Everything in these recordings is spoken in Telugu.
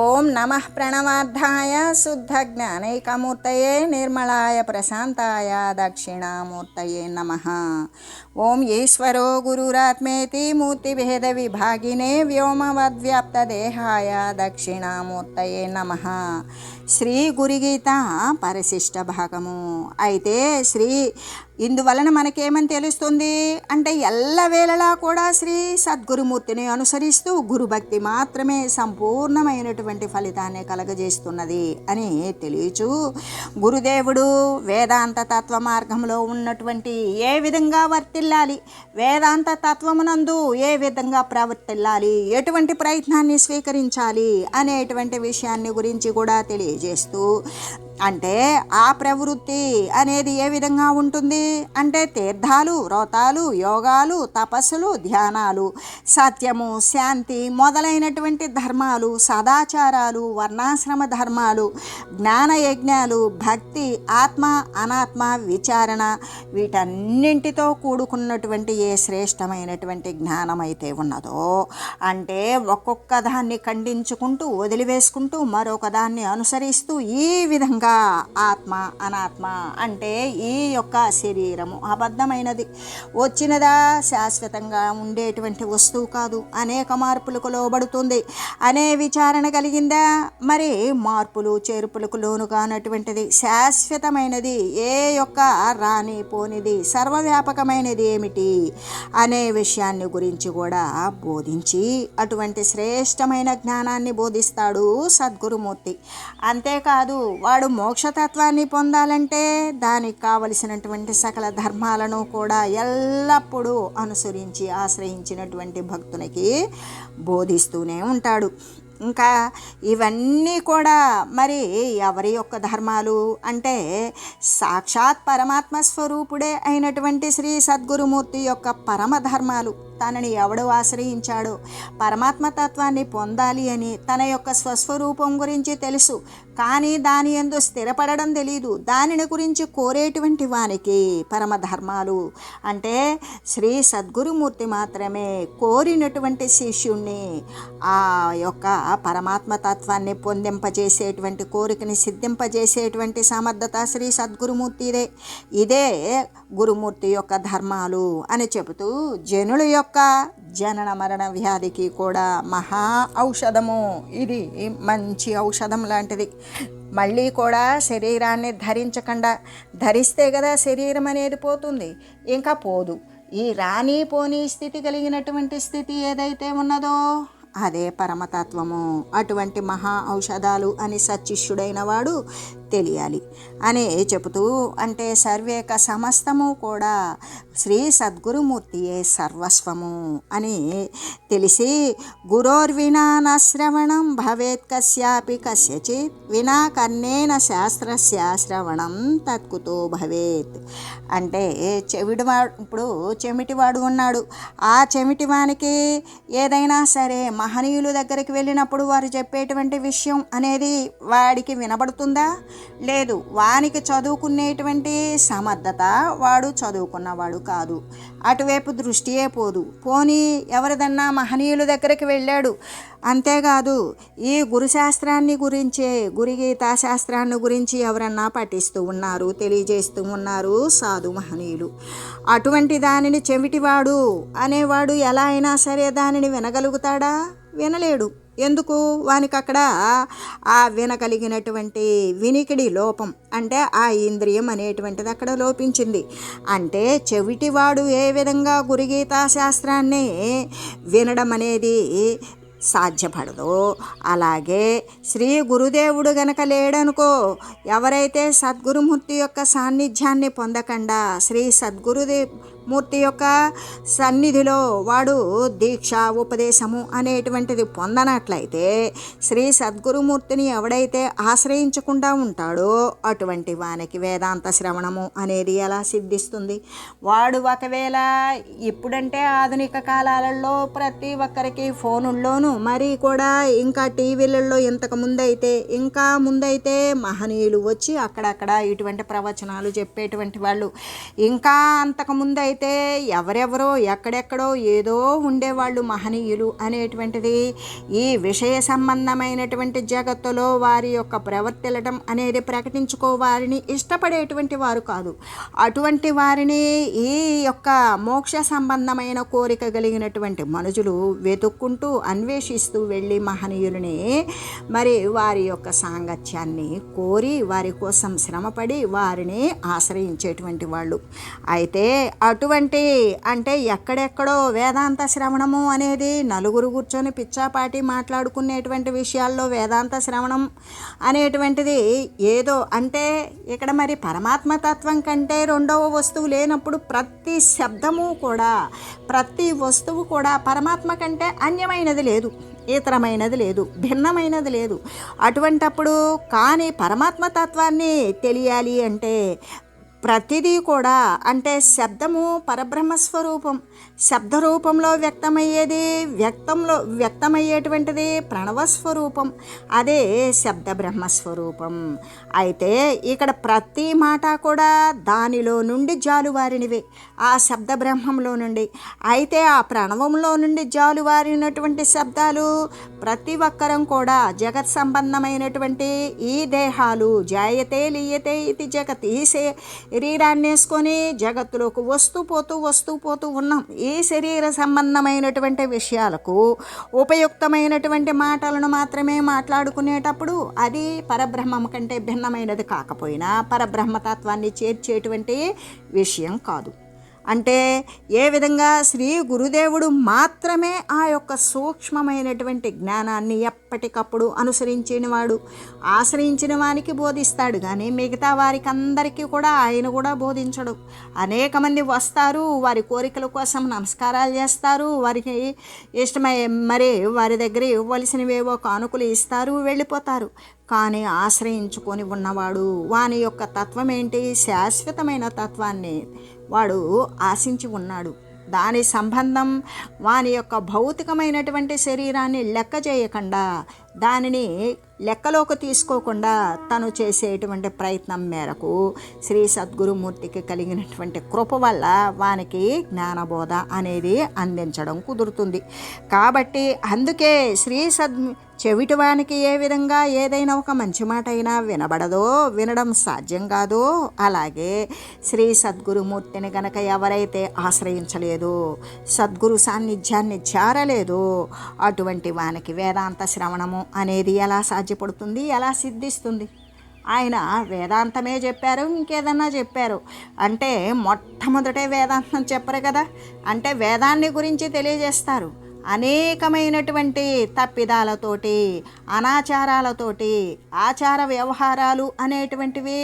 ఓం నమ ప్రణవార్థాయ శుద్ధ జ్ఞానైకమూర్తయే నిర్మలాయ ప్రశాంతాయ దక్షిణామూర్తయే నమ. ఓం ఈశ్వరో గురురాత్మేతి మూర్తిభేద విభాగినే వ్యోమవద్వ్యాప్తదేహాయ దక్షిణామూర్తయే నమ. శ్రీ గురిగీత పరిశిష్ట భాగము. అయితే శ్రీ ఇందువలన మనకేమని తెలుస్తుంది? అంటే ఎల్లవేళలా కూడా శ్రీ సద్గురుమూర్తిని అనుసరిస్తూ గురుభక్తి మాత్రమే సంపూర్ణమైనటువంటి ఫలితాన్ని కలగజేస్తున్నది అని తెలియచు గురుదేవుడు వేదాంత తత్వ మార్గంలో ఉన్నటువంటి ఏ విధంగా వర్తిల్లాలి? వేదాంత తత్వమునందు ఏ విధంగా ప్రవర్తిల్లాలి? ఎటువంటి ప్రయత్నాన్ని స్వీకరించాలి? అనేటువంటి విషయాన్ని గురించి కూడా తెలియజేస్తూ అంటే ఆ ప్రవృత్తి అనేది ఏ విధంగా ఉంటుంది? అంటే తీర్థాలు వ్రతాలు యోగాలు తపస్సులు ధ్యానాలు సత్యము శాంతి మొదలైనటువంటి ధర్మాలు సదాచారాలు వర్ణాశ్రమ ధర్మాలు జ్ఞానయజ్ఞాలు భక్తి ఆత్మ అనాత్మ విచారణ వీటన్నింటితో కూడుకున్నటువంటి ఏ శ్రేష్టమైనటువంటి జ్ఞానం అయితే ఉన్నదో అంటే ఒక్కొక్క దాన్ని ఖండించుకుంటూ వదిలివేసుకుంటూ మరొక దాన్ని అనుసరిస్తూ ఈ విధంగా ఆత్మ అనాత్మ అంటే ఈ యొక్క శరీరము. అబద్ధమైనది. వచ్చినదా? శాశ్వతంగా ఉండేటువంటి వస్తువు కాదు. అనేక మార్పులకు లోబడుతుంది. అనే విచారణ కలిగిందా? మరి మార్పులు చేర్పులకు లోను కానటువంటిది. శాశ్వతమైనది. ఏ యొక్క రాని పోనిది. సర్వవ్యాపకమైనది ఏమిటి? అనే విషయాన్ని గురించి కూడా బోధించి అటువంటి శ్రేష్టమైన జ్ఞానాన్ని బోధిస్తాడు సద్గురుమూర్తి. అంతేకాదు వాడు మోక్షతత్వాన్ని పొందాలంటే దానికి కావలసినటువంటి సకల ధర్మాలను కూడా ఎల్లప్పుడూ అనుసరించి ఆశ్రయించినటువంటి భక్తునికి బోధిస్తూనే ఉంటాడు. ఇంకా ఇవన్నీ కూడా మరి ఎవరి యొక్క ధర్మాలు అంటే సాక్షాత్ పరమాత్మ స్వరూపుడే అయినటువంటి శ్రీ సద్గురుమూర్తి యొక్క పరమ ధర్మాలు. తనని ఎవడు ఆశ్రయించాడో? పరమాత్మ తత్వాన్ని పొందాలి అని తన యొక్క స్వస్వరూపం గురించి తెలుసు. కానీ దాని ఎందు స్థిరపడడం తెలియదు దానిని గురించి కోరేటువంటి వానికి పరమధర్మాలు. అంటే శ్రీ సద్గురుమూర్తి మాత్రమే కోరినటువంటి శిష్యుణ్ణి ఆ యొక్క పరమాత్మ తత్వాన్ని పొందింపజేసేటువంటి కోరికని సిద్ధింపజేసేటువంటి సమర్థత శ్రీ సద్గురుమూర్తిదే. ఇదే గురుమూర్తి యొక్క ధర్మాలు అని చెబుతూ జనుల యొక్క జనన మరణ వ్యాధికి కూడా మహా ఔషధము. ఇది మంచి ఔషధం లాంటిది. మళ్ళీ కూడా శరీరాన్ని ధరించకుండా ధరిస్తే కదా శరీరం అనేది పోతుంది. ఇంకా పోదు. ఈ రాని పోని స్థితి కలిగినటువంటి స్థితి ఏదైతే ఉన్నదో అదే పరమతత్వము. అటువంటి మహా ఔషధాలు అని సచిష్యుడైన వాడు తెలియాలి. అని చెబుతూ అంటే సర్వేక సమస్తము కూడా శ్రీ సద్గురుమూర్తియే సర్వస్వము అని తెలిసి గురోర్వినా శ్రవణం భవేత్ కస్యాపి కస్యచిత్ వినా కన్నేన శాస్త్రస్య శ్రవణం తత్కుతో భవేత్. అంటే చెవిడివాడు ఇప్పుడు చెమిటివాడు ఉన్నాడు. ఆ చెమిటివానికి ఏదైనా సరే మహనీయుల దగ్గరికి వెళ్ళినప్పుడు వారు చెప్పేటువంటి విషయం అనేది వాడికి వినబడుతుందా? లేదు. వానికి చదువుకునేటువంటి సమర్థత వాడు చదువుకున్నవాడు కాదు. అటువైపు దృష్టియే పోదు. పోనీ ఎవరిదన్నా మహనీయుల దగ్గరికి వెళ్ళాడు? అంతేకాదు ఈ గురుశాస్త్రాన్ని గురించే గురుగీతా శాస్త్రాన్ని గురించి ఎవరన్నా పఠిస్తూ ఉన్నారు తెలియజేస్తూ ఉన్నారు సాధు మహనీయులు. అటువంటి దానిని చెవిటివాడు అనేవాడు ఎలా అయినా సరే దానిని వినగలుగుతాడా? వినలేడు. ఎందుకు? వానికి అక్కడ ఆ వినగలిగినటువంటి వినికిడి లోపం అంటే ఆ ఇంద్రియం అనేటువంటిది అక్కడ లోపించింది. అంటే చెవిటివాడు ఏ విధంగా గురుగీతా శాస్త్రాన్ని వినడం అనేది సాధ్యపడదో. అలాగే శ్రీ గురుదేవుడు గనక లేడనుకో ఎవరైతే సద్గురుమూర్తి యొక్క సాన్నిధ్యాన్ని పొందకుండా శ్రీ సద్గురుదే మూర్తి యొక్క సన్నిధిలో వాడు దీక్ష ఉపదేశము అనేటువంటిది పొందనట్లయితే శ్రీ సద్గురుమూర్తిని ఎవడైతే ఆశ్రయించకుండా ఉంటాడో అటువంటి వానికి వేదాంత శ్రవణము అనేది ఎలా సిద్ధిస్తుంది? వాడు ఒకవేళ ఇప్పుడంటే ఆధునిక కాలాలలో ప్రతి ఒక్కరికి ఫోనుల్లోనూ మరి కూడా ఇంకా టీవీలలో ఇంతకు ముందైతే ఇంకా ముందైతే మహనీయులు వచ్చి అక్కడక్కడ ఇటువంటి ప్రవచనాలు చెప్పేటువంటి వాళ్ళు. ఇంకా అంతకు ముందైతే అయితే ఎవరెవరో ఎక్కడెక్కడో ఏదో ఉండేవాళ్ళు మహనీయులు అనేటువంటిది ఈ విషయ సంబంధమైనటువంటి జగత్తులో వారి యొక్క ప్రవర్తిలటం అనేది ప్రకటించుకోవాలని ఇష్టపడేటువంటి వారు కాదు. అటువంటి వారిని ఈ యొక్క మోక్ష సంబంధమైన కోరిక కలిగినటువంటి మనుషులు వెతుక్కుంటూ అన్వేషిస్తూ వెళ్ళి మహనీయులని మరి వారి యొక్క సాంగత్యాన్ని కోరి వారి కోసం శ్రమపడి వారిని ఆశ్రయించేటువంటి వాళ్ళు. అయితే అటు అటువంటి అంటే ఎక్కడెక్కడో వేదాంత శ్రవణము అనేది నలుగురు కూర్చొని పిచ్చాపాటి మాట్లాడుకునేటువంటి విషయాల్లో వేదాంత శ్రవణం అనేటువంటిది ఏదో అంటే ఇక్కడ మరి పరమాత్మ తత్వం కంటే రెండవ వస్తువు లేనప్పుడు ప్రతి శబ్దము కూడా ప్రతి వస్తువు కూడా పరమాత్మ కంటే అన్యమైనది లేదు ఇతరమైనది లేదు భిన్నమైనది లేదు. అటువంటప్పుడు కానీ పరమాత్మ తత్వాన్ని తెలియాలి అంటే ప్రతిదీ కూడా అంటే శబ్దము పరబ్రహ్మ స్వరూపం శబ్ద రూపంలో వ్యక్తమయ్యేది వ్యక్తంలో వ్యక్తమయ్యేటువంటిది ప్రణవ స్వరూపం అదే శబ్ద బ్రహ్మస్వరూపం అయితే ఇక్కడ ప్రతి మాట కూడా దానిలో నుండి జాలువారినవే. ఆ శబ్ద బ్రహ్మంలో నుండి. అయితే ఆ ప్రణవంలో నుండి జాలువారినటువంటి శబ్దాలు ప్రతి ఒక్కరం కూడా జగత్ సంబంధమైనటువంటి ఈ దేహాలు జాయతే లీయతే ఇది జగత్ ఈ శరీరాన్ని వేసుకొని జగత్తులోకి వస్తూ పోతూ వస్తూ పోతూ ఉన్నాం. ఈ శరీర సంబంధమైనటువంటి విషయాలకు ఉపయుక్తమైనటువంటి మాటలను మాత్రమే మాట్లాడుకునేటప్పుడు అది పరబ్రహ్మం కంటే భిన్నమైనది కాకపోయినా పరబ్రహ్మతత్వాన్ని చేర్చేటువంటి విషయం కాదు. అంటే ఏ విధంగా శ్రీ గురుదేవుడు మాత్రమే ఆ యొక్క సూక్ష్మమైనటువంటి జ్ఞానాన్ని ఎప్పటికప్పుడు అనుసరించిన వాడు ఆశ్రయించిన వానికి బోధిస్తాడు. కానీ మిగతా వారికి అందరికీ కూడా ఆయన కూడా బోధించడు. అనేక మంది వస్తారు వారి కోరికల కోసం నమస్కారాలు చేస్తారు వారికి ఇష్టమై మరి వారి దగ్గర ఇవ్వవలసినవేవో కానుకలు ఇస్తారు వెళ్ళిపోతారు. కానీ ఆశ్రయించుకొని ఉన్నవాడు వాని యొక్క తత్వం ఏంటి శాశ్వతమైన తత్వాన్ని వాడు ఆశించి ఉన్నాడు. దాని సంబంధం వాని యొక్క భౌతికమైనటువంటి శరీరాన్ని లెక్క చేయకుండా దానిని లెక్కలోకి తీసుకోకుండా తను చేసేటువంటి ప్రయత్నం మేరకు శ్రీ సద్గురుమూర్తికి కలిగినటువంటి కృప వల్ల వానికి జ్ఞానబోధ అనేది అందించడం కుదురుతుంది. కాబట్టి అందుకే శ్రీ సద్ చెవిటివానికి ఏ విధంగా ఏదైనా ఒక మంచి మాట అయినా వినబడదో వినడం సాధ్యం కాదో. అలాగే శ్రీ సద్గురుమూర్తిని గనక ఎవరైతే ఆశ్రయించలేదో సద్గురు సాన్నిధ్యాన్ని చేరలేదో అటువంటి వానికి వేదాంత శ్రవణము అనేది ఎలా సాధ్యపడుతుంది? ఎలా సిద్ధిస్తుంది? ఆయన వేదాంతమే చెప్పారు ఇంకేదన్నా చెప్పారు? అంటే మొట్టమొదటే వేదాంతం చెప్పరు కదా? అంటే వేదాన్ని గురించి తెలియజేస్తారు. అనేకమైనటువంటి తప్పిదాలతోటి అనాచారాలతోటి ఆచార వ్యవహారాలు అనేటువంటివి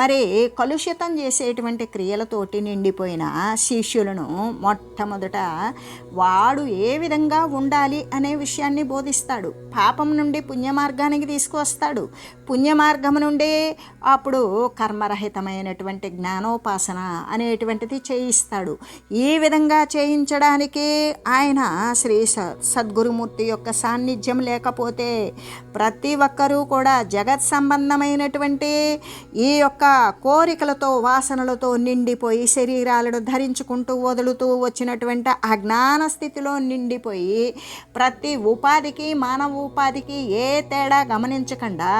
మరి కలుషితం చేసేటువంటి క్రియలతోటి నిండిపోయిన శిష్యులను మొట్టమొదట వాడు ఏ విధంగా ఉండాలి అనే విషయాన్ని బోధిస్తాడు. పాపం నుండి పుణ్యమార్గానికి తీసుకువస్తాడు. పుణ్యమార్గం నుండి అప్పుడు కర్మరహితమైనటువంటి జ్ఞానోపాసన అనేటువంటిది చేయిస్తాడు. ఈ విధంగా చేయించడానికి ఆయన శ్రీ స సద్గురుమూర్తి యొక్క సాన్నిధ్యం లేకపోతే ప్రతి ఒక్కరూ కూడా జగత్ సంబంధమైనటువంటి ఈ యొక్క కోరికలతో వాసనలతో నిండిపోయి శరీరాలను ధరించుకుంటూ వదులుతూ వచ్చినటువంటి అజ్ఞాన స్థితిలో నిండిపోయి ప్రతి ఉపాధికి మానవ ఉపాధికి ఏ తేడా గమనించకుండా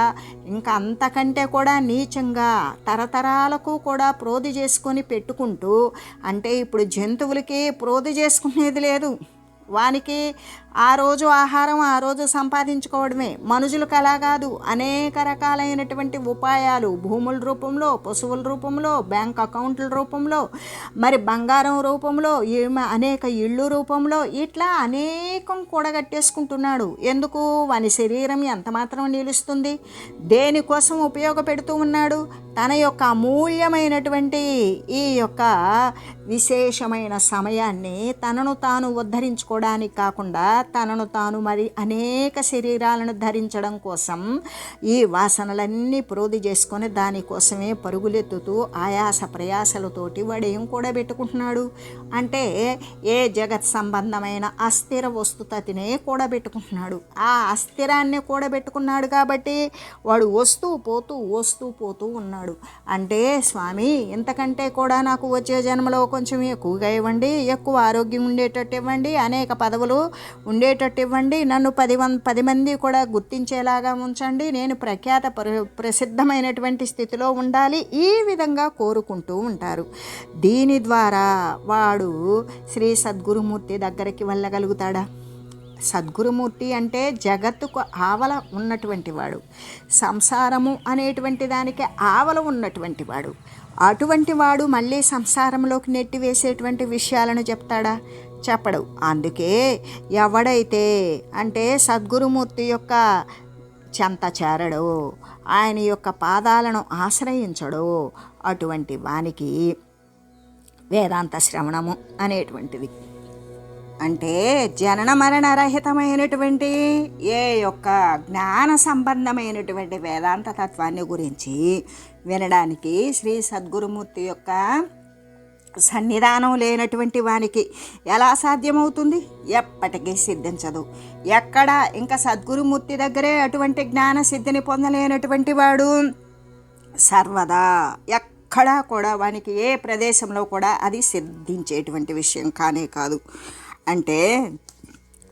ఇంకా అంతకంటే కూడా నీచంగా తరతరాలకు కూడా ప్రోధి చేసుకొని పెట్టుకుంటూ అంటే ఇప్పుడు జంతువులకి ప్రోధి చేసుకునేది లేదు. వానికి ఆ రోజు ఆహారం ఆ రోజు సంపాదించుకోవడమే. మనుషులకు అలా కాదు అనేక రకాలైనటువంటి ఉపాయాలు. భూముల రూపంలో పశువుల రూపంలో బ్యాంక్ అకౌంట్ల రూపంలో మరి బంగారం రూపంలో ఏమ- అనేక ఇళ్ళు రూపంలో ఇట్లా అనేకం కూడగట్టేసుకుంటున్నాడు. ఎందుకు? వాని శరీరం ఎంత మాత్రం నిలుస్తుంది? దేనికోసం ఉపయోగపెడుతూ ఉన్నాడు? తన యొక్క అమూల్యమైనటువంటి ఈ యొక్క విశేషమైన సమయాన్ని తనను తాను ఉద్ధరించుకోవడానికి కాకుండా తనను తాను మరి అనేక శరీరాలను ధరించడం కోసం ఈ వాసనలన్నీ ప్రోధి చేసుకొని దానికోసమే పరుగులెత్తుతూ ఆయాస ప్రయాసలతోటి వాడు ఏం కూడా పెట్టుకుంటున్నాడు అంటే ఏ జగత్ సంబంధమైన అస్థిర వస్తుతతినే కూడబెట్టుకుంటున్నాడు. ఆ అస్థిరాన్ని కూడా పెట్టుకున్నాడు కాబట్టి వాడు వస్తూ పోతూ వస్తూ పోతూ ఉన్నాడు. అంటే స్వామి ఇంతకంటే కూడా నాకు వచ్చే జన్మలో కొంచెం ఎక్కువగా ఇవ్వండి ఎక్కువ ఆరోగ్యం ఉండేటట్టు ఇవ్వండి అనేక పదవులు ఉండేటట్టు ఇవ్వండి నన్ను పది మం పది మంది కూడా గుర్తించేలాగా ఉంచండి. నేను ప్రఖ్యాత ప్ర ప్రసిద్ధమైనటువంటి స్థితిలో ఉండాలి. ఈ విధంగా కోరుకుంటూ ఉంటారు. దీని ద్వారా వాడు శ్రీ సద్గురుమూర్తి దగ్గరికి వెళ్ళగలుగుతాడా? సద్గురుమూర్తి అంటే జగత్తుకు ఆవల ఉన్నటువంటి వాడు. సంసారము అనేటువంటి దానికి ఆవల ఉన్నటువంటి వాడు. అటువంటి వాడు మళ్ళీ సంసారంలోకి నెట్టివేసేటువంటి విషయాలను చెప్తాడా? చెప్పడు. అందుకే ఎవడైతే అంటే సద్గురుమూర్తి యొక్క చెంత చేరడో ఆయన యొక్క పాదాలను ఆశ్రయించడో అటువంటి వానికి వేదాంత శ్రవణము అనేటువంటిది. అంటే జనన మరణ రహితమైనటువంటి ఏ యొక్క జ్ఞాన సంబంధమైనటువంటి వేదాంత తత్వాన్ని గురించి వినడానికి శ్రీ సద్గురుమూర్తి యొక్క సన్నిధానం లేనటువంటి వానికి ఎలా సాధ్యమవుతుంది? ఎప్పటికీ సిద్ధించదు ఎక్కడ ఇంకా సద్గురుమూర్తి దగ్గరే అటువంటి జ్ఞాన సిద్ధిని పొందలేనటువంటి వాడు సర్వదా. ఎక్కడా కూడా వానికి ఏ ప్రదేశంలో కూడా అది సిద్ధించేటువంటి విషయం కానే కాదు. అంటే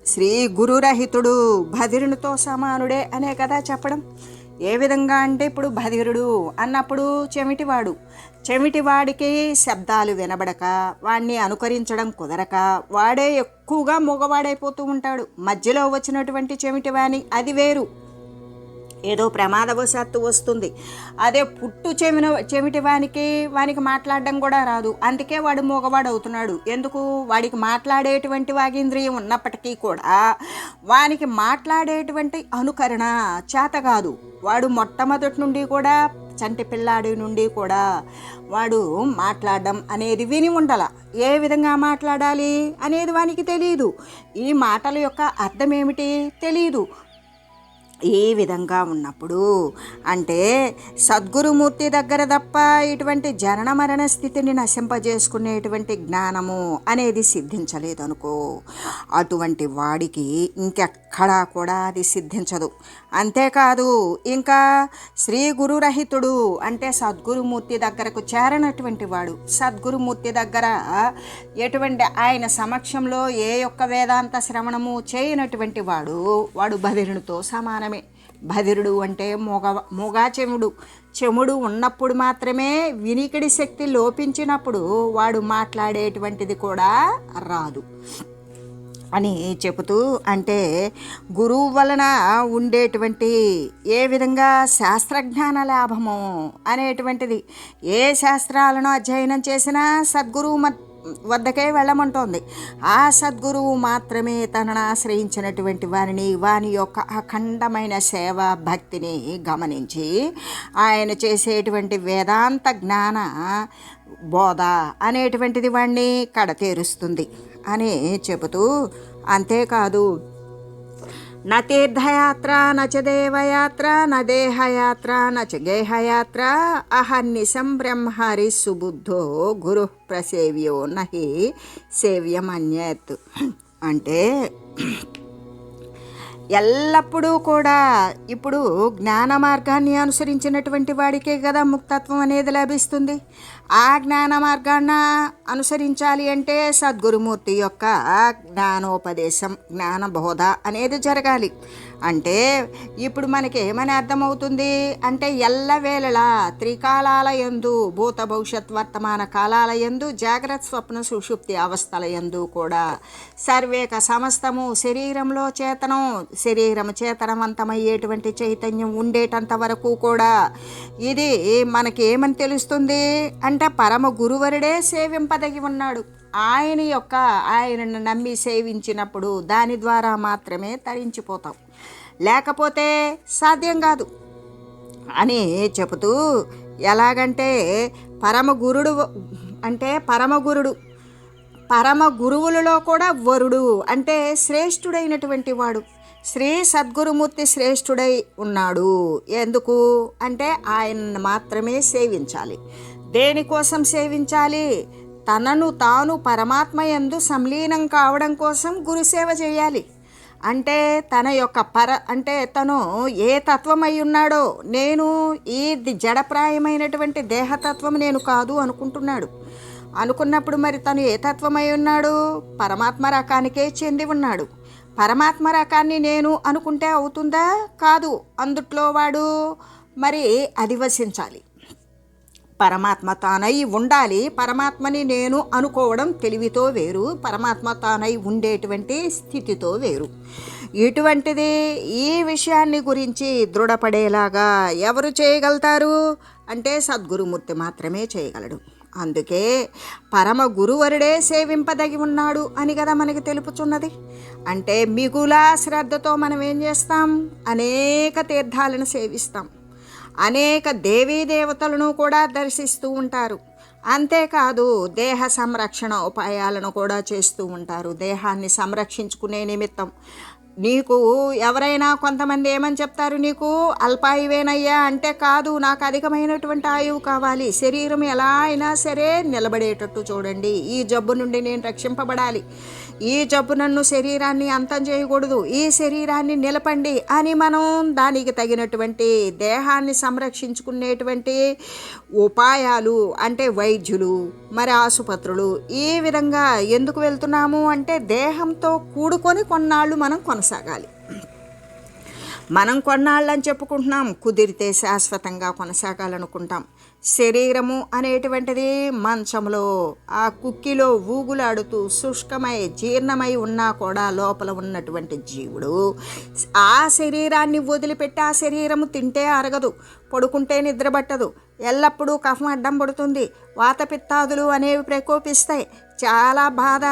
శ్రీ గురురహితుడు భదిరునితో సమానుడే అనే కదా చెప్పడం. ఏ విధంగా అంటే ఇప్పుడు భధిరుడు అన్నప్పుడు చెమిటివాడు. చెమిటివాడికి శబ్దాలు వినబడక వాడిని అనుకరించడం కుదరక వాడే ఎక్కువగా మగవాడైపోతూ ఉంటాడు. మధ్యలో వచ్చినటువంటి చెమిటివాని అది వేరు. ఏదో ప్రమాదవశాత్తు వస్తుంది. అదే పుట్టు చెమిన చెమిటి వానికి వానికి మాట్లాడడం కూడా రాదు. అందుకే వాడు మూగవాడు అవుతున్నాడు ఎందుకు? వాడికి మాట్లాడేటువంటి వాగేంద్రియం ఉన్నప్పటికీ కూడా వానికి మాట్లాడేటువంటి అనుకరణ చేత కాదు. వాడు మొట్టమొదటి నుండి కూడా చంటి పిల్లాడి నుండి కూడా వాడు మాట్లాడడం అనేది విని ఉండాల. ఏ విధంగా మాట్లాడాలి అనేది వానికి తెలియదు ఈ మాటల యొక్క అర్థం ఏమిటి తెలియదు ఈ విధంగా ఉన్నప్పుడు అంటే సద్గురుమూర్తి దగ్గర తప్ప ఇటువంటి జనన మరణ స్థితిని నశింపజేసుకునేటువంటి జ్ఞానము అనేది సిద్ధించలేదు అనుకో అటువంటి వాడికి ఇంకెక్కడా కూడా అది సిద్ధించదు. అంతేకాదు ఇంకా శ్రీ గురురహితుడు అంటే సద్గురుమూర్తి దగ్గరకు చేరనటువంటి వాడు సద్గురుమూర్తి దగ్గర ఎటువంటి ఆయన సమక్షంలో ఏ యొక్క వేదాంత శ్రవణము చేయనటువంటి వాడు వాడు బదిరునితో సమానం భదిరుడు అంటే మొగ మూగా చెముడు చెముడు ఉన్నప్పుడు మాత్రమే వినికిడి శక్తి లోపించినప్పుడు వాడు మాట్లాడేటువంటిది కూడా రాదు. అని చెబుతూ అంటే గురువు వలన ఉండేటువంటి ఏ విధంగా శాస్త్రజ్ఞాన లాభము అనేటువంటిది. ఏ శాస్త్రాలను అధ్యయనం చేసినా సద్గురువు వద్దకే వెళ్ళమంటోంది. ఆ సద్గురువు మాత్రమే తనను ఆశ్రయించినటువంటి వారిని వాని యొక్క అఖండమైన సేవ భక్తిని గమనించి ఆయన చేసేటువంటి వేదాంత జ్ఞాన బోధ అనేటువంటిది వాడిని కడతేరుస్తుంది అని చెబుతూ అంతేకాదు న తీర్థయాత్ర న చ దేవయాత్ర న దేహయాత్ర న చ గేహయాత్ర. అహర్నిశం బ్రహ్మహరి సుబుద్ధో గురు ప్రసేవ్యో నహి సేవ్యమన్యత్. అంటే ఎల్లప్పుడూ కూడా ఇప్పుడు జ్ఞాన మార్గాన్ని అనుసరించినటువంటి వాడికే కదా ముక్తత్వం అనేది లభిస్తుంది. ఆ జ్ఞాన మార్గాన్ని అనుసరించాలి అంటే సద్గురుమూర్తి యొక్క జ్ఞానోపదేశం జ్ఞాన బోధ అనేది జరగాలి. అంటే ఇప్పుడు మనకి ఏమని అర్థమవుతుంది? అంటే ఎల్లవేళలా త్రికాలాల యందు భూత భవిష్యత్ వర్తమాన కాలాల యందు జాగ్రత్త స్వప్న సుషుప్తి అవస్థల యందు కూడా సర్వేక సమస్తము శరీరంలో చేతనం శరీరం చేతనవంతమయ్యేటువంటి చైతన్యం ఉండేటంత వరకు కూడా ఇది మనకి ఏమని తెలుస్తుంది? అంటే పరమ గురువరుడే సేవింపదగి ఉన్నాడు. ఆయన యొక్క ఆయనను నమ్మి సేవించినప్పుడు దాని ద్వారా మాత్రమే తరించిపోతాం. లేకపోతే సాధ్యం కాదు. అని చెబుతూ ఎలాగంటే పరమ గురుడు అంటే పరమ గురుడు పరమ గురువులలో కూడా వరుడు అంటే శ్రేష్ఠుడైనటువంటి వాడు. శ్రీ సద్గురుమూర్తి శ్రేష్ఠుడై ఉన్నాడు. ఎందుకు? అంటే ఆయనను మాత్రమే సేవించాలి. దేనికోసం సేవించాలి? తనను తాను పరమాత్మ యందు సంలీనం కావడం కోసం గురుసేవ చేయాలి. అంటే తన యొక్క పర అంటే తను ఏ తత్వమై ఉన్నాడో నేను ఈ జడప్రాయమైనటువంటి దేహతత్వం నేను కాదు అనుకుంటున్నాడు. అనుకున్నప్పుడు మరి తను ఏ తత్వమై ఉన్నాడు? పరమాత్మ రకానికే చెంది ఉన్నాడు. పరమాత్మ రకాన్ని నేను అనుకుంటే అవుతుందా? కాదు. అందుట్లో వాడు మరి అధివసించాలి. పరమాత్మ తానై ఉండాలి. పరమాత్మని నేను అనుకోవడం తెలివితో వేరు. పరమాత్మ తానై ఉండేటువంటి స్థితితో వేరు. ఇటువంటిది ఈ విషయాన్ని గురించి దృఢపడేలాగా ఎవరు చేయగలుగుతారు అంటే సద్గురుమూర్తి మాత్రమే చేయగలడు. అందుకే పరమ గురువరుడే సేవింపదగి ఉన్నాడు అని కదా మనకి తెలుపుచున్నది. అంటే మిగుల శ్రద్ధతో మనం ఏం చేస్తాం? అనేక తీర్థాలను సేవిస్తాం. అనేక దేవీ దేవతలను కూడా దర్శిస్తూ ఉంటారు. అంతేకాదు దేహ సంరక్షణ ఉపాయాలను కూడా చేస్తూ ఉంటారు. దేహాన్ని సంరక్షించుకునే నిమిత్తం నీకు ఎవరైనా కొంతమంది ఏమని చెప్తారు? నీకు అల్పాయువేనయ్యా అంటే కాదు నాకు అధికమైనటువంటి ఆయువు కావాలి. శరీరం ఎలా అయినా సరే నిలబడేటట్టు చూడండి. ఈ జబ్బు నుండి నేను రక్షింపబడాలి. ఈ జబ్బు నన్ను శరీరాన్ని అంతం చేయకూడదు. ఈ శరీరాన్ని నిలపండి అని మనం దానికి తగినటువంటి దేహాన్ని సంరక్షించుకునేటువంటి ఉపాయాలు అంటే వైద్యులు మరి ఆసుపత్రులు ఈ విధంగా ఎందుకు వెళ్తున్నాము అంటే దేహంతో కూడుకొని కొన్నాళ్ళు మనం కొనసాగాలి. మనం కొన్నాళ్ళని చెప్పుకుంటున్నాం కుదిరితే శాశ్వతంగా కొనసాగాలనుకుంటాం. శరీరము అనేటువంటిది మంచంలో ఆ కుక్కిలో ఊగులాడుతూ శుష్కమై జీర్ణమై ఉన్నా కూడా లోపల ఉన్నటువంటి జీవుడు ఆ శరీరాన్ని వదిలిపెట్టి ఆ శరీరము తింటే అరగదు పడుకుంటే నిద్రపట్టదు. ఎల్లప్పుడూ కఫం అడ్డం పడుతుంది. వాతపిత్తాదులు అనేవి ప్రకోపిస్తాయి. చాలా బాధ.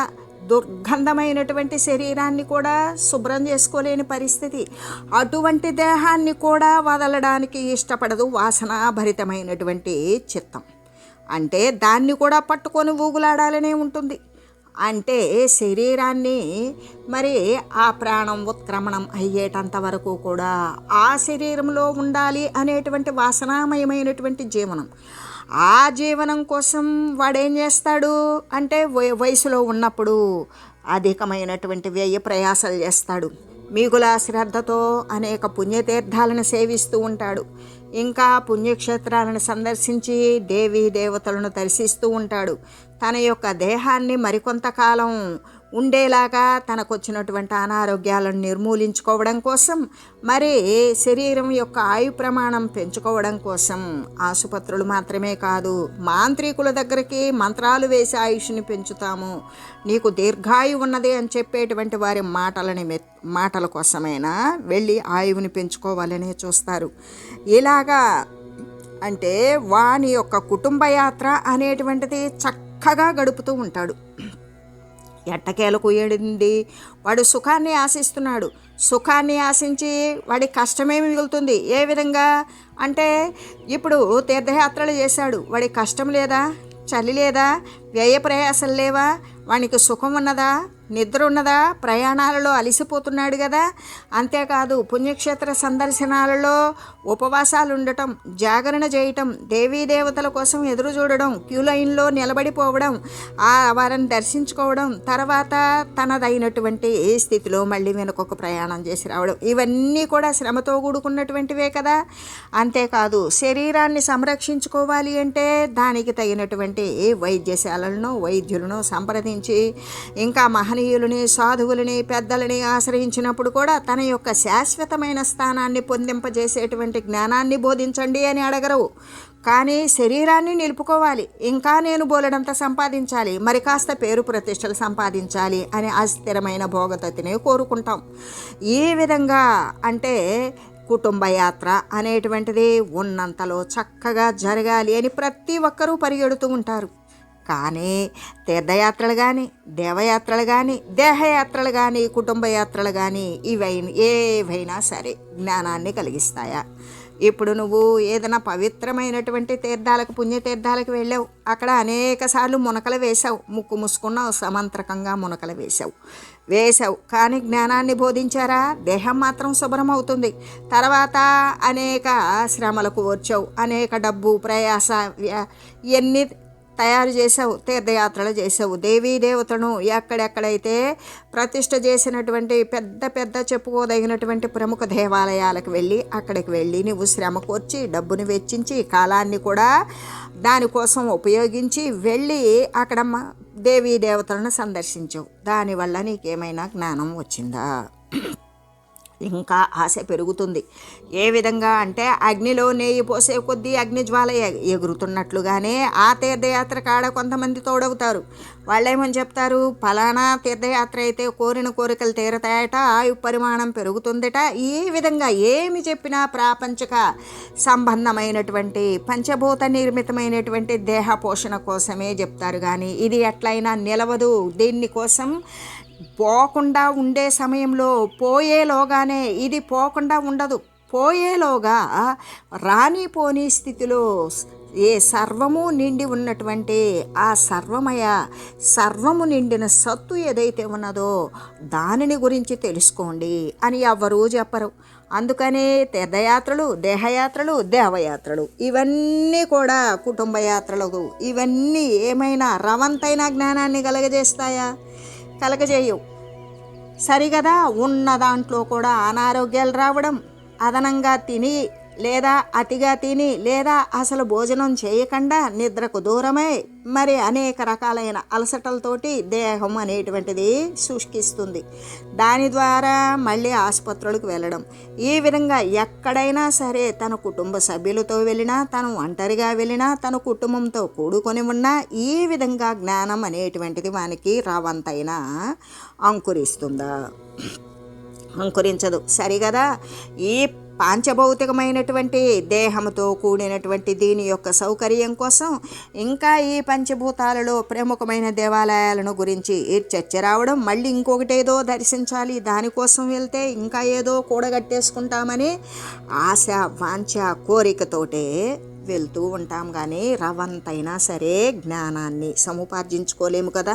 దుర్గంధమైనటువంటి శరీరాన్ని కూడా శుభ్రం చేసుకోలేని పరిస్థితి. అటువంటి దేహాన్ని కూడా వదలడానికి ఇష్టపడదు వాసనాభరితమైనటువంటి చిత్తం. అంటే దాన్ని కూడా పట్టుకొని ఊగులాడాలనే ఉంటుంది. అంటే శరీరాన్ని మరి ఆ ప్రాణం ఉత్క్రమణం అయ్యేటంత వరకు కూడా ఆ శరీరంలో ఉండాలి అనేటువంటి వాసనామయమైనటువంటి జీవనం. ఆ జీవనం కోసం వాడేం చేస్తాడు? అంటే వయసులో ఉన్నప్పుడు అధికమైనటువంటి వ్యయ ప్రయాసాలు చేస్తాడు. మిగుల శ్రద్ధతో అనేక పుణ్యతీర్థాలను సేవిస్తూ ఉంటాడు. ఇంకా పుణ్యక్షేత్రాలను సందర్శించి దేవీ దేవతలను దర్శిస్తూ ఉంటాడు. తన యొక్క దేహాన్ని మరికొంతకాలం ఉండేలాగా తనకు వచ్చినటువంటి అనారోగ్యాలను నిర్మూలించుకోవడం కోసం మరి శరీరం యొక్క ఆయు ప్రమాణం పెంచుకోవడం కోసం ఆసుపత్రులు మాత్రమే కాదు మాంత్రికుల దగ్గరికి మంత్రాలు వేసి ఆయుష్ని పెంచుతాము. నీకు దీర్ఘాయు ఉన్నది అని చెప్పేటువంటి వారి మాటలని మె మాటల కోసమైనా వెళ్ళి ఆయువుని పెంచుకోవాలనే చూస్తారు. ఇలాగా అంటే వాని యొక్క కుటుంబ యాత్ర అనేటువంటిది చక్కగా గడుపుతూ ఉంటాడు. ఎట్టకేలకు ఏడింది? వాడు సుఖాన్ని ఆశిస్తున్నాడు. సుఖాన్ని ఆశించి వాడి కష్టమే మిగులుతుంది? ఏ విధంగా? అంటే ఇప్పుడు తీర్థయాత్రలు చేశాడు. వాడి కష్టం లేదా? చలి లేదా? వ్యయ ప్రయాసం లేవా? వానికి సుఖం ఉన్నదా? నిద్ర ఉన్నదా? ప్రయాణాలలో అలిసిపోతున్నాడు కదా. అంతేకాదు పుణ్యక్షేత్ర సందర్శనాలలో ఉపవాసాలు ఉండటం జాగరణ చేయటం దేవీ దేవతల కోసం ఎదురు చూడడం క్యూ లైన్లో నిలబడిపోవడం ఆ వారిని దర్శించుకోవడం తర్వాత తనదైనటువంటి ఏ స్థితిలో మళ్ళీ వెనుకొక ప్రయాణం చేసి రావడం ఇవన్నీ కూడా శ్రమతో కూడుకున్నటువంటివే కదా. అంతేకాదు శరీరాన్ని సంరక్షించుకోవాలి అంటే దానికి తగినటువంటి ఏ వైద్యశాలలను వైద్యులను సంప్రదించి ఇంకా మహని మహనీయులని సాధువులని పెద్దలని ఆశ్రయించినప్పుడు కూడా తన యొక్క శాశ్వతమైన స్థానాన్ని పొందింపజేసేటువంటి జ్ఞానాన్ని బోధించండి అని అడగరు. కానీ శరీరాన్ని నిలుపుకోవాలి. ఇంకా నేను బోలెడంత సంపాదించాలి. మరి కాస్త పేరు ప్రతిష్టలు సంపాదించాలి అని అస్థిరమైన భోగతతిని కోరుకుంటాం. ఈ విధంగా అంటే కుటుంబ యాత్ర అనేటువంటిది ఉన్నంతలో చక్కగా జరగాలి అని ప్రతి ఒక్కరూ పరిగెడుతూ ఉంటారు. కానీ తీర్థయాత్రలు కానీ దేవయాత్రలు కానీ దేహయాత్రలు కానీ కుటుంబ యాత్రలు కానీ ఇవైన ఏవైనా సరే జ్ఞానాన్ని కలిగిస్తాయా? ఇప్పుడు నువ్వు ఏదైనా పవిత్రమైనటువంటి తీర్థాలకు పుణ్యతీర్థాలకు వెళ్ళావు. అక్కడ అనేక సార్లు మునకలు వేశావు. ముక్కు ముసుకున్నావు. సమంత్రకంగా మునకలు వేశావు. వేశావు. కానీ జ్ఞానాన్ని బోధించారా? దేహం మాత్రం శుభ్రం అవుతుంది తర్వాత అనేక శ్రమలకు వచ్చావు అనేక డబ్బు ప్రయాస వ్య- ఇవన్నీ తయారు చేసావు తీర్థయాత్రలు చేసావు దేవీ దేవతను ఎక్కడెక్కడైతే ప్రతిష్ట చేసినటువంటి పెద్ద పెద్ద చెప్పుకోదగినటువంటి ప్రముఖ దేవాలయాలకు వెళ్ళి అక్కడికి వెళ్ళి నువ్వు శ్రమ కూర్చి డబ్బును వెచ్చించి కాలాన్ని కూడా దానికోసం ఉపయోగించి వెళ్ళి అక్కడ దేవీ దేవతలను సందర్శించావు. దానివల్ల నీకేమైనా జ్ఞానం వచ్చిందా? ఇంకా ఆశ పెరుగుతుంది. ఏ విధంగా అంటే అగ్నిలో నెయ్యి పోసే కొద్దీ అగ్ని జ్వాల ఎగురుతున్నట్లుగానే ఆ తీర్థయాత్ర కాడ కొంతమంది తోడవుతారు. వాళ్ళేమని చెప్తారు? ఫలానా తీర్థయాత్ర అయితే కోరిన కోరికలు తీరతాయట ఆయు పరిమాణం పెరుగుతుందట. ఈ విధంగా ఏమి చెప్పినా ప్రాపంచక సంబంధమైనటువంటి పంచభూత నిర్మితమైనటువంటి దేహ పోషణ కోసమే చెప్తారు కానీ ఇది ఎట్లయినా నిలవదు. దీన్ని కోసం పోకుండా ఉండే సమయంలో పోయేలోగానే ఇది పోకుండా ఉండదు. పోయేలోగా రాని పోని స్థితిలో ఏ సర్వము నిండి ఉన్నటువంటి ఆ సర్వమయ సర్వము నిండిన సత్తు ఏదైతే ఉన్నదో దానిని గురించి తెలుసుకోండి అని ఎవ్వరూ చెప్పరు. అందుకనే తీర్థయాత్రలు దేహయాత్రలు దేవయాత్రలు ఇవన్నీ కూడా కుటుంబ యాత్రలు ఇవన్నీ ఏమైనా రవంతైన జ్ఞానాన్ని కలగజేస్తాయా? కలగజేయవు సరిగదా ఉన్న దాంట్లో కూడా అనారోగ్యాలు రావడం అదనంగా తిని లేదా అతిగా తిని లేదా అసలు భోజనం చేయకుండా నిద్రకు దూరమై మరి అనేక రకాలైన అలసటలతోటి దేహం అనేటువంటిది శుష్కిస్తుంది దాని ద్వారా మళ్ళీ ఆసుపత్రులకు వెళ్ళడం. ఈ విధంగా ఎక్కడైనా సరే తన కుటుంబ సభ్యులతో వెళ్ళినా తను ఒంటరిగా వెళ్ళినా తన కుటుంబంతో కూడుకొని ఉన్నా ఈ విధంగా జ్ఞానం అనేటువంటిది వానికి రావంతైనా అంకురిస్తుందా? అంకురించదు. సరిగదా? ఈ పాంచభౌతికమైనటువంటి దేహంతో కూడినటువంటి దీని యొక్క సౌకర్యం కోసం ఇంకా ఈ పంచభూతాలలో ప్రముఖమైన దేవాలయాలను గురించి చర్చ రావడం మళ్ళీ ఇంకొకటి ఏదో దర్శించాలి దానికోసం వెళ్తే ఇంకా ఏదో కూడగట్టేసుకుంటామని ఆశ వాంఛ కోరికతోటే వెళ్తూ ఉంటాం. కానీ రవంతైనా సరే జ్ఞానాన్ని సముపార్జించుకోలేము కదా.